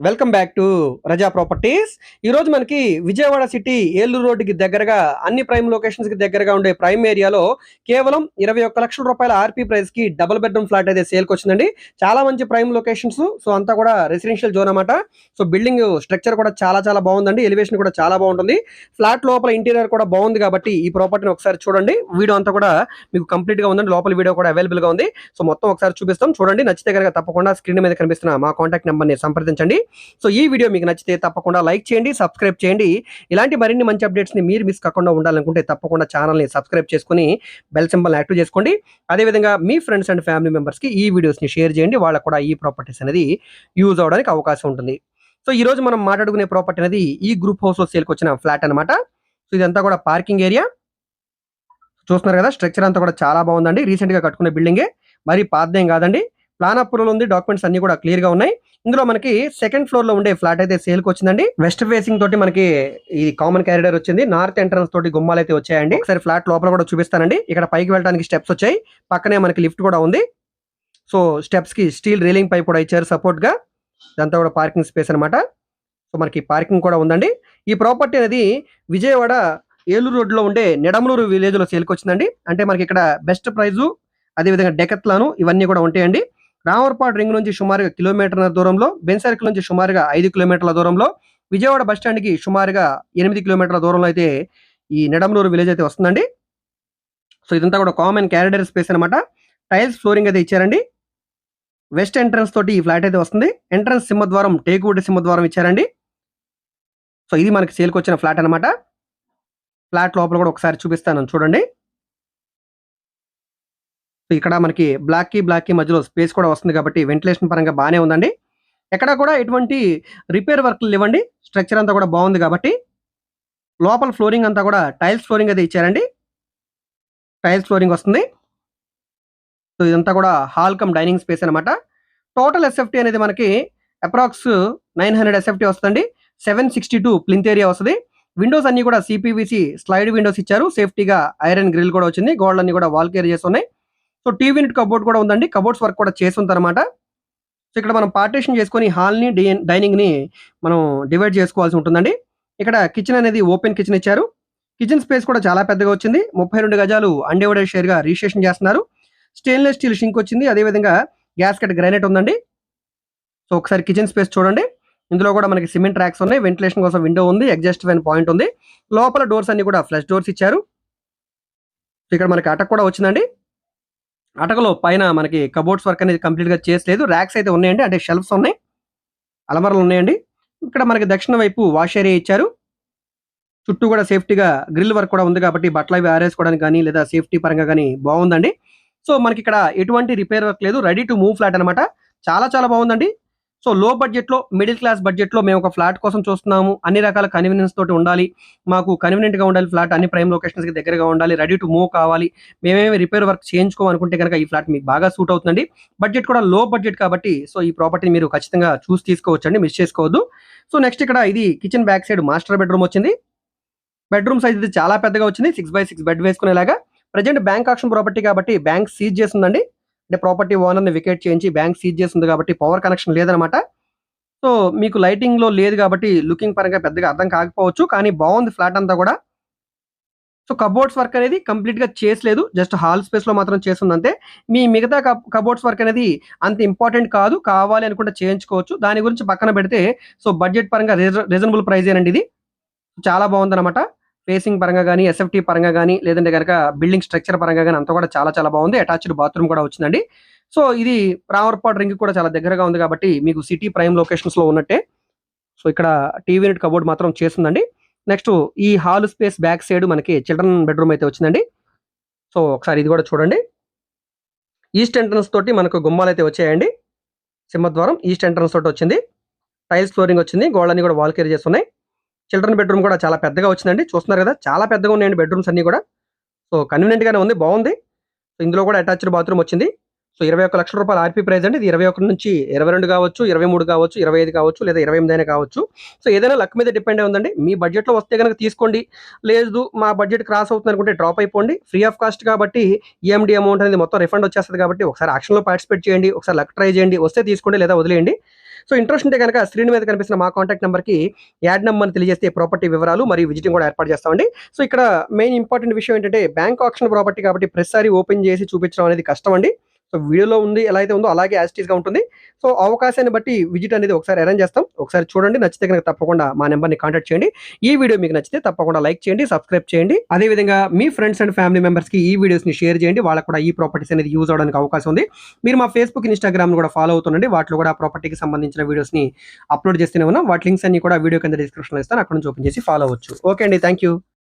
welcome back to Raza properties. ఈ రోజు మనకి విజయవాడ సిటీ ఏలూరు రోడ్డుకి దగ్గరగా అన్ని ప్రైమ్ లొకేషన్స్కి దగ్గరగా ఉండే ప్రైమ్ ఏరియాలో కేవలం ఇరవై ఒక్క లక్షల రూపాయల ఆర్పీ ప్రైస్కి డబుల్ బెడ్రూమ్ ఫ్లాట్ అయితే సేల్కి వచ్చిందండి. చాలా మంచి ప్రైమ్ లొకేషన్స్ సో అంతా కూడా రెసిడెన్షియల్ జోన్ అనమాట సో బిల్డింగ్ స్ట్రక్చర్ కూడా చాలా చాలా బాగుందండి. ఎలివేషన్ కూడా చాలా బాగుంటుంది. ఫ్లాట్ లోపల ఇంటీరియర్ కూడా బాగుంది కాబట్టి ఈ ప్రాపర్టీని ఒకసారి చూడండి. వీడియో అంతా కూడా మీకు కంప్లీట్గా ఉందండి. లోపల వీడియో కూడా అవైలబుల్గా ఉంది. సో మొత్తం ఒకసారి చూపిస్తాం. చూడండి. నచ్చితే కనుక తప్పకుండా స్క్రీన్ మీద కనిపిస్తున్న మా కాంటాక్ట్ నెంబర్ని సంప్రదించండి. సో ఈ వీడియో మీకు నచ్చితే తప్పకుండా లైక్ చేయండి సబ్స్క్రైబ్ చేయండి. ఇలాంటి మరిన్ని మంచి అప్డేట్స్ని మీరు మిస్ కాకుండా ఉండాలనుకుంటే తప్పకుండా ఛానల్ని సబ్స్క్రైబ్ చేసుకుని బెల్ సింబల్ని యాక్టివ్ చేసుకోండి. అదేవిధంగా మీ ఫ్రెండ్స్ అండ్ ఫ్యామిలీ మెంబర్స్కి ఈ వీడియోస్ని షేర్ చేయండి. వాళ్ళకు కూడా ఈ ప్రాపర్టీస్ అనేది యూజ్ అవడానికి అవకాశం ఉంటుంది. సో ఈ రోజు మనం మాట్లాడుకునే ప్రాపర్టీ అనేది ఈ గ్రూప్ హౌస్లో సేల్కి వచ్చిన ఫ్లాట్ అనమాట సో ఇదంతా కూడా పార్కింగ్ ఏరియా. చూస్తున్నారు కదా స్ట్రక్చర్ అంతా కూడా చాలా బాగుందండి. రీసెంట్గా కట్టుకునే బిల్డింగే. మరి పాతదేం కాదండి. ప్లాన్ అప్రూవల్ ఉంది డాక్యుమెంట్స్ అన్ని కూడా క్లియర్గా ఉన్నాయి. ఇందులో మనకి సెకండ్ ఫ్లోర్లో ఉండే ఫ్లాట్ అయితే సేల్కి వచ్చిందండి. వెస్ట్ ఫేసింగ్ తోటి మనకి ఈ కామన్ క్యారిడర్ వచ్చింది. నార్త్ ఎంట్రన్స్ తోటి గుమ్మాలు అయితే వచ్చాయండి. ఒకసారి ఫ్లాట్ లోపల కూడా చూపిస్తానండి. ఇక్కడ పైకి వెళ్ళడానికి స్టెప్స్ వచ్చాయి. పక్కనే మనకి లిఫ్ట్ కూడా ఉంది. సో స్టెప్స్కి స్టీల్ రీలింగ్ పైప్ కూడా ఇచ్చారు సపోర్ట్గా. ఇదంతా కూడా పార్కింగ్ స్పేస్ అన్నమాట. సో మనకి పార్కింగ్ కూడా ఉందండి. ఈ ప్రాపర్టీ అనేది విజయవాడ ఏలూరు రోడ్లో ఉండే నిడమలూరు విలేజ్లో సేల్కి వచ్చిందండి. అంటే మనకి ఇక్కడ బెస్ట్ ప్రైజు అదేవిధంగా డెకత్లాను ఇవన్నీ కూడా ఉంటాయండి. రామర్పాడు రింగ్ నుంచి సుమారుగా కిలోమీటర్ల దూరంలో బెన్ సర్కిల్ నుంచి సుమారుగా ఐదు కిలోమీటర్ల దూరంలో విజయవాడ బస్ స్టాండ్కి సుమారుగా ఎనిమిది కిలోమీటర్ల దూరంలో అయితే ఈ నిడమలూరు విలేజ్ అయితే వస్తుందండి. సో ఇదంతా కూడా కామన్ క్యారిడర్ స్పేస్ అనమాట టైల్స్ ఫ్లోరింగ్ అయితే ఇచ్చారండి. వెస్ట్ ఎంట్రన్స్ తోటి ఈ ఫ్లాట్ అయితే వస్తుంది. ఎంట్రన్స్ సింహద్వారం టేకువుడ్ సింహద్వారం ఇచ్చారండి. సో ఇది మనకి సేల్కి వచ్చిన ఫ్లాట్ అనమాట ఫ్లాట్ లోపల కూడా ఒకసారి చూపిస్తాను చూడండి. ఇక్కడ మనకి బ్లాక్కి బ్లాక్కి మధ్యలో స్పేస్ కూడా వస్తుంది కాబట్టి వెంటిలేషన్ పరంగా బాగానే ఉందండి. ఎక్కడ కూడా ఎటువంటి రిపేర్ వర్క్లు లేవండి. స్ట్రక్చర్ అంతా కూడా బాగుంది కాబట్టి లోపల ఫ్లోరింగ్ అంతా కూడా టైల్స్ ఫ్లోరింగ్ అయితే ఇచ్చారండి. టైల్స్ ఫ్లోరింగ్ వస్తుంది. సో ఇదంతా కూడా హాల్ కమ్ డైనింగ్ స్పేస్ అనమాట టోటల్ ఎస్ఎఫ్టీ అనేది మనకి అప్రాక్స్ నైన్ హండ్రెడ్ ఎస్ఎఫ్టీ వస్తుంది seven sixty two plinth area వస్తుంది. విండోస్ అన్ని కూడా సిపివిసి స్లైడ్ విండోస్ ఇచ్చారు. సేఫ్టీగా ఐరన్ గ్రిల్ కూడా వచ్చింది. గోడలన్నీ కూడా వాల్ కేర్ చేసి ఉన్నాయి సో టీవీ యూనిట్ కబోర్డ్ కూడా ఉందండి. కబోర్డ్స్ వర్క్ కూడా చేసి ఉందన్నమాట సో ఇక్కడ మనం పార్టీషన్ చేసుకొని హాల్ని డైనింగ్ని మనం డివైడ్ చేసుకోవాల్సి ఉంటుందండి. ఇక్కడ కిచెన్ అనేది ఓపెన్ కిచెన్ ఇచ్చారు. కిచెన్ స్పేస్ కూడా చాలా పెద్దగా వచ్చింది. ముప్పై రెండు గజాలు అన్డివైడెడ్ షేర్గా రిజిస్ట్రేషన్ చేస్తున్నారు. స్టెయిన్లెస్ స్టీల్ షింక్ వచ్చింది. అదేవిధంగా గ్యాస్ కట్ గ్రానైట్ ఉందండి. సో ఒకసారి కిచెన్ స్పేస్ చూడండి. ఇందులో కూడా మనకి సిమెంట్ ట్రాక్స్ ఉన్నాయి. వెంటిలేషన్ కోసం విండో ఉంది. ఎగ్జాస్ట్ ఫ్యాన్ పాయింట్ ఉంది. లోపల డోర్స్ అన్ని కూడా ఫ్లష్ డోర్స్ ఇచ్చారు. ఇక్కడ మనకి అటక్ కూడా వచ్చిందండి. అటకలో పైన మనకి కబోర్డ్స్ వర్క్ అనేది కంప్లీట్గా చేసలేదు. ర్యాక్స్ అయితే ఉన్నాయండి. అంటే షెల్ఫ్స్ ఉన్నాయి. అలమరలు ఉన్నాయండి. ఇక్కడ మనకి దక్షిణ వైపు వాష్ ఏరియా ఇచ్చారు. చుట్టూ కూడా సేఫ్టీగా గ్రిల్ వర్క్ కూడా ఉంది కాబట్టి బట్టలు అవి ఆరేసుకోవడానికి కానీ లేదా సేఫ్టీ పరంగా కానీ బాగుందండి. సో మనకి ఇక్కడ ఎటువంటి రిపేర్ వర్క్ లేదు. రెడీ టు మూవ్ ఫ్లాట్ అనమాట చాలా చాలా బాగుందండి. సో లో బడ్జెట్లో మిడిల్ క్లాస్ బడ్జెట్లో మేము ఒక ఫ్లాట్ కోసం చూస్తున్నాము. అన్ని రకాల కన్వీనియన్స్ తోటి ఉండాలి. మాకు కన్వీనియంట్గా ఉండాలి ఫ్లాట్ అన్ని ప్రైమ్ లొకేషన్స్కి దగ్గరగా ఉండాలి రెడీ టు మూవ్ కావాలి. మేమేమి రిపేర్ వర్క్ చేయించుకోవాలనుకుంటే కనుక ఈ ఫ్లాట్ మీకు బాగా సూట్ అవుతుందండి. బడ్జెట్ కూడా లో బడ్జెట్ కాబట్టి సో ఈ ప్రాపర్టీని మీరు ఖచ్చితంగా చూసి తీసుకోవచ్చండి మిస్ చేసుకోవద్దు. సో నెక్స్ట్ ఇక్కడ ఇది kitchen back side master bedroom వచ్చింది. బెడ్రూమ్ సైజ్ ఇది చాలా పెద్దగా వచ్చింది సిక్స్ బై సిక్స్ బెడ్ వేసుకునేలాగా. ప్రజెంట్ బ్యాంక్ ఆక్షన్ ప్రాపర్టీ కాబట్టి బ్యాంక్ సీజ్ చేస్తుందండి అంటే ప్రాపర్టీ ఓనర్ని వికెట్ చేయించి బ్యాంక్ సీజ్ చేసింది కాబట్టి పవర్ కనెక్షన్ లేదనమాట సో మీకు లైటింగ్లో లేదు కాబట్టి లుకింగ్ పరంగా పెద్దగా అర్థం కాకపోవచ్చు కానీ బాగుంది ఫ్లాట్ అంతా కూడా. సో కబోర్డ్స్ వర్క్ అనేది కంప్లీట్గా చేసలేదు. జస్ట్ హాల్ స్పేస్లో మాత్రం చేస్తుంది అంతే. మీ మిగతా కబోర్డ్స్ వర్క్ అనేది అంత ఇంపార్టెంట్ కాదు. కావాలి అనుకుంటే చేయించుకోవచ్చు. దాని గురించి పక్కన పెడితే సో బడ్జెట్ పరంగా రీజనబుల్ ప్రైస్ ఏనండి ఇది. చాలా బాగుందన్నమాట. ఫేసింగ్ పరంగా కానీ ఎస్ఎఫ్టీ పరంగా కానీ లేదంటే కనుక బిల్డింగ్ స్ట్రక్చర్ పరంగా కానీ అంతా కూడా చాలా చాలా బాగుంది. అటాచ్డ్ బాత్రూమ్ కూడా వచ్చిందండి. సో ఇది రామర్పాడు రింగ్ కూడా చాలా దగ్గరగా ఉంది కాబట్టి మీకు సిటీ ప్రైమ్ లొకేషన్స్లో ఉన్నట్టే. సో ఇక్కడ టీవీ యూనిట్ కబోర్డ్ మాత్రం చేస్తుందండి. నెక్స్ట్ ఈ హాల్ స్పేస్ బ్యాక్ సైడ్ మనకి చిల్డ్రన్ బెడ్రూమ్ అయితే వచ్చిందండి. సో ఒకసారి ఇది కూడా చూడండి. ఈస్ట్ ఎంట్రన్స్ తోటి మనకు గుమ్మాలు అయితే వచ్చాయండి. సింహద్వారం ఈస్ట్ ఎంట్రన్స్ తోటి వచ్చింది. టైల్స్ ఫ్లోరింగ్ వచ్చింది. గోడని కూడా వాల్ కేర్ చేస్తున్నాయి. చిల్డ్రన్ బెడ్రూమ్ కూడా చాలా పెద్దగా వచ్చిందండి. చూస్తున్నారు కదా చాలా పెద్దగా ఉన్నాయండి బెడ్రూమ్స్ అన్ని కూడా. సో కన్వీనియంట్గానే ఉంది బాగుంది. సో ఇందులో కూడా అటాచ్డ్ బాత్రూమ్ వచ్చింది. సో ఇరవై ఒక్క లక్షల రూపాయల ఆర్పీ ప్రైస్ అండి. ఇది ఇరవై ఒకటి నుంచి ఇరవై రెండు కావచ్చు ఇరవై మూడు కావచ్చు ఇరవై ఐదు కావచ్చు లేదా ఇరవై ఎనిమిది అయినా కావచ్చు. సో ఏదైనా లక్ మీద డిపెండ్ అయి ఉందండి. మీ బడ్జెట్లో వస్తే కనుక తీసుకోండి. లేదు మా బడ్జెట్ క్రాస్ అవుతుంది అనుకుంటే డ్రాప్ అయిపోండి. ఫ్రీ ఆఫ్ కాస్ట్ కాబట్టి ఈఎండి అమౌంట్ అనేది మొత్తం రిఫండ్ వచ్చేస్తుంది కాబట్టి ఒకసారి ఆక్షన్లో పార్టిసిపేట్ చేయండి. ఒకసారి లక్ ట్రై చేయండి. వస్తే తీసుకోండి లేదా వదిలేయండి. సో ఇంట్రెస్ట్ ఉంటే కనుక స్క్రీన్ మీద కనిపిస్తున్న మా కాంటాక్ట్ నెంబర్కి యాడ్ నెంబర్ని తెలియజేస్తే ప్రాపర్టీ వివరాలు మరియు విజిటింగ్ కూడా ఏర్పాటు చేస్తామండి. సో ఇక్కడ మెయిన్ ఇంపార్టెంట్ విషయం ఏంటంటే బ్యాంక్ ఆప్షన్ ప్రాపర్టీ కాబట్టి ప్రతిసారి ఓపెన్ చేసి చూపించడం అనేది కష్టం అండి సో వీడియోలో ఉంది ఎలా అయితే ఉందో అలాగే యాజిటీస్గా ఉంటుంది. సో అవకాశాన్ని బట్టి విజిట్ అనేది ఒకసారి అరేంజ్ చేస్తాం. ఒకసారి చూడండి నచ్చితే కనుక తప్పకుండా మా నెంబర్ని కాంటాక్ట్ చేయండి. ఈ వీడియో మీకు నచ్చితే తప్పకుండా లైక్ చేయండి సబ్స్క్రైబ్ చేయండి. అదే విధంగా మీ ఫ్రెండ్స్ అండ్ ఫ్యామిలీ మెంబర్స్కి ఈ వీడియోస్ని షేర్ చేయండి. వాళ్ళకు కూడా ఈ ప్రాపర్టీస్ అనేది యూజ్ అవడానికి అవకాశం ఉంది. మీరు మా ఫేస్బుక్ ఇన్స్టాగ్రామ్ కూడా ఫాలో అవుతుండండి. వాటిలో కూడా ప్రాపర్టీకి సంబంధించిన వీడియోస్ని అప్లోడ్ చేస్తూనే ఉన్నాం. వాటి లింక్స్ అన్ని కూడా వీడియో కింద డిస్క్రిప్షన్లో ఇస్తాను. అక్కడ నుంచి ఓపెన్ చేసి ఫాలో అవ్వచ్చు. ఓకే అండి థ్యాంక్ యూ